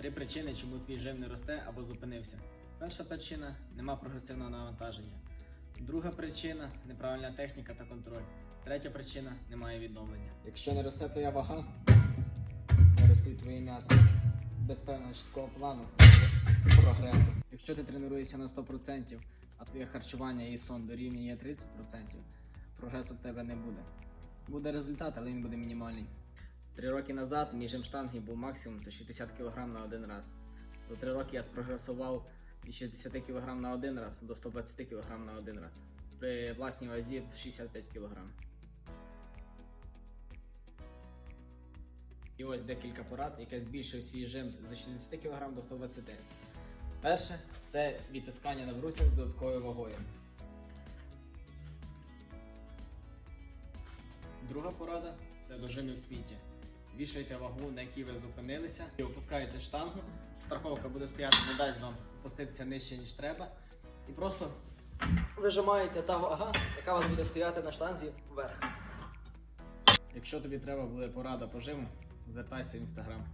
Три причини, чому твій жим не росте або зупинився. Перша причина нема прогресивного навантаження. Друга причина неправильна техніка та контроль. Третя причина немає відновлення. Якщо не росте твоя вага, не ростуть твої м'язи. Без певного чіткого плану прогресу. Якщо ти тренуєшся на 100%, а твоє харчування і сон дорівнює 30%, прогресу в тебе не буде. Буде результат, але він буде мінімальний. Три роки назад мій жим штанги був максимум це 60 кг на один раз. За три роки я спрогресував від 60 кг на один раз до 120 кг на один раз. При власній вазі 65 кг. І ось декілька порад, яке збільшує свій жим з 60 кг до 120 кг. Перше це відтискання на брусях з додатковою вагою. Друга порада це дожими в смітті. Вішайте вагу, на якій ви зупинилися, і опускаєте штангу. Страховка буде стояти, не дасть вам опуститися нижче, ніж треба. І просто вижимаєте та вага, яка вас буде стояти на штанзі вверх. Якщо тобі треба буде порада по жиму, звертайся в інстаграм.